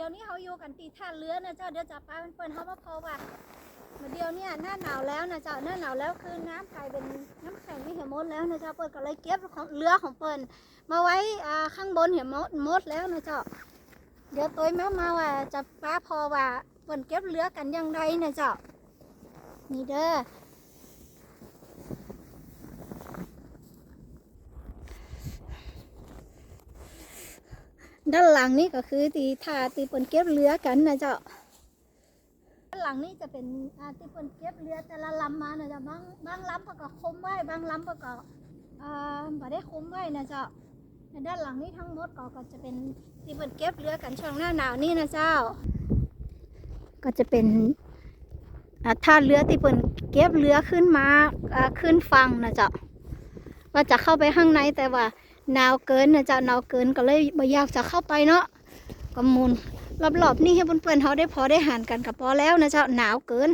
ดี๋ยวนี้เขาอยู่กันตีท่าเรือนะเจ้าเดี๋ยวจะปลาเปิ้นเขามาพอว่ามาเดี๋ยวเนี้หน้าหนาวแล้วนะเจ้าหน้าหนาวแล้วคือน้ำกลายเป็นน้ำแข็งไม่เห็นมดแล้วนะเจ้าเปิ้นก็เลยเก็บของเรือของเปิ้นมาไว้อ่าข้างบนเห็นมดมดแล้วนะเจ้าเดี๋ยวตัวมามาว่าจะป้าพอว่าเปิ้นเก็บเรือกันยังไงนะเจ้านี่เด้อ ด้านหลังนี่ก็คือตีท่าตีปนเก็บเรือกันนะเจ้าด้านหลังนี่จะเป็นตีปนเก็บเรือแต่ละลำมานะเจ้าบางบางลำเขาก็คุมไว้บางลำเขาก็อ่าไม่ได้คุมไว้นะเจ้าในด้านหลังนี่ทั้งหมดก็ก็จะเป็นตีปนเก็บเรือกันช่วงหน้าหนาวนี่นะเจ้า ก็จะเป็นอ่าท่าเรือตีเปินเก็บเรือขึ้นมาขึ้นฝั่งนะเจ้าว่าจะเข้าไปข้างในแต่ว่า หนาวเกินนะเจ้าหนาวเกินก็เลยบ่อยากจะเข้าไปเนาะก็มุนรอบๆนี่ให้เพื่อนๆเขาได้พอได้หันกันกับพอแล้วนะเจ้าหนาวเกิน